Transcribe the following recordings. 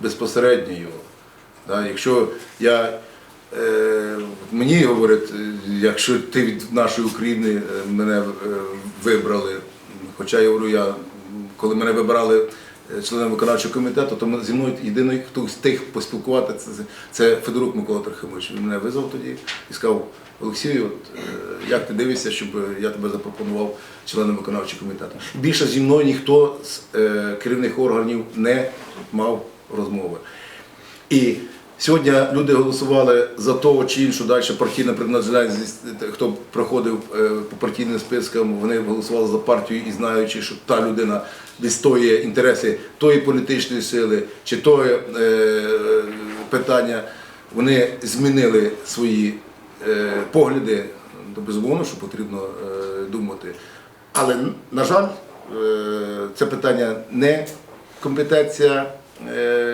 безпосередньо його. Да, якщо я, е, мені говорять, якщо ти від нашої України е, мене е, вибрали, хоча я говорю, я, коли мене вибирали е, членом виконавчого комітету, то зі мною єдиний, хто встиг поспілкуватися, це, це Федорук Микола Трохимович. Він мене визвав тоді і сказав, Олексію, от, як ти дивишся, щоб я тебе запропонував членом виконавчого комітету. Більше зі мною ніхто з е, керівних органів не мав розмови. І сьогодні люди голосували за того чи іншу далі партійна приналежність, хто проходив е, по партійним спискам, вони голосували за партію і знаючи, що та людина відстоює інтереси тої політичної сили чи того е, питання, вони змінили свої е, погляди. То безумовно, що потрібно думати. Але, на жаль, це питання не компетенція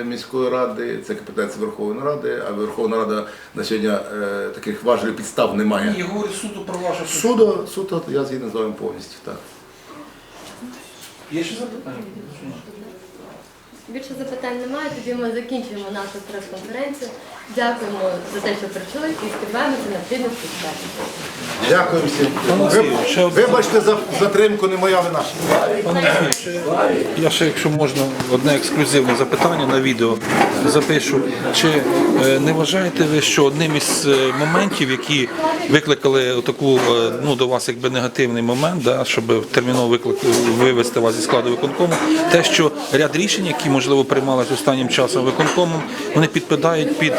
міської ради, це компетенція Верховної Ради, а Верховна Рада на сьогодні е, таких важливих підстав немає. І говорить суду про вашу суд. Суду, суду я згідно з вами повністю. Так. Є ще запитання? Більше запитань немає, тоді ми закінчуємо нашу прес-конференцію. Дякуємо за те, що прийшли і сподіваємося на плідну співпрацю. Дякую всім. Вибачте за затримку, не моя вина. Я ще, якщо можна, одне ексклюзивне запитання на відео запишу. Чи е, не вважаєте ви, що одним із е, моментів, які викликали таку ну, до вас якби негативний момент, да, щоб терміново виклик, вивести вас зі складу виконкому, те, що ряд рішень, які можливо приймалися останнім часом виконкомом, вони підпадають під,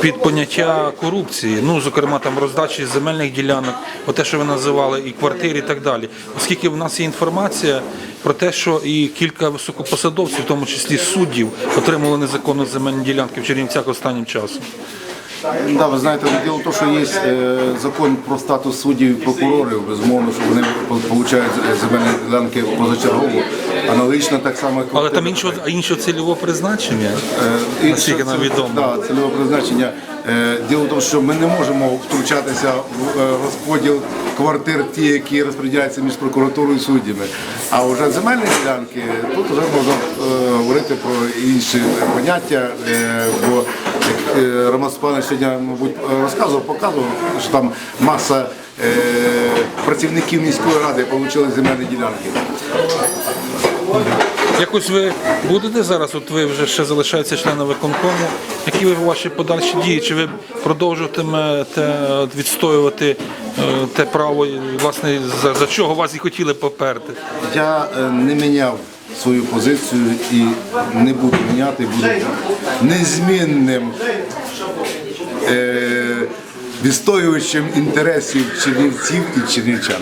під поняття корупції, ну зокрема там роздачі земельних ділянок, те, що ви називали, і квартири, і так далі. Оскільки в нас є інформація про те, що і кілька високопосадовців, в тому числі суддів, отримали незаконно земельні ділянки в Чернівцях останнім часом. Да, ви знаєте, діло в тому, що є е, закон про статус суддів і прокурорів, безумовно, що вони отримують земельні ділянки позачергово. Аналогічно так само, як Але там іншого, іншого цільового призначення, І наскільки нам відомо. Да, цільове призначення. Е, Діло в тому, що ми не можемо втручатися в е, розподіл квартир, ті, які розподіляються між прокуратурою і суддями. А вже земельні ділянки, тут вже можна е, говорити про інші поняття, е, бо як е, Роман Степанович сьогодні, мабуть, розказував, показував, що там маса е, працівників міської ради отримали земельні ділянки. Якось ви будете зараз, от ви вже ще залишаєтеся членом виконкому. Які ви ваші подальші дії? Чи ви продовжуватимете відстоювати е, те право, власне, за, за чого вас і хотіли поперти? Я не міняв свою позицію і не буду міняти, буду незмінним е, відстоювачем інтересів чернівців і чернівчан.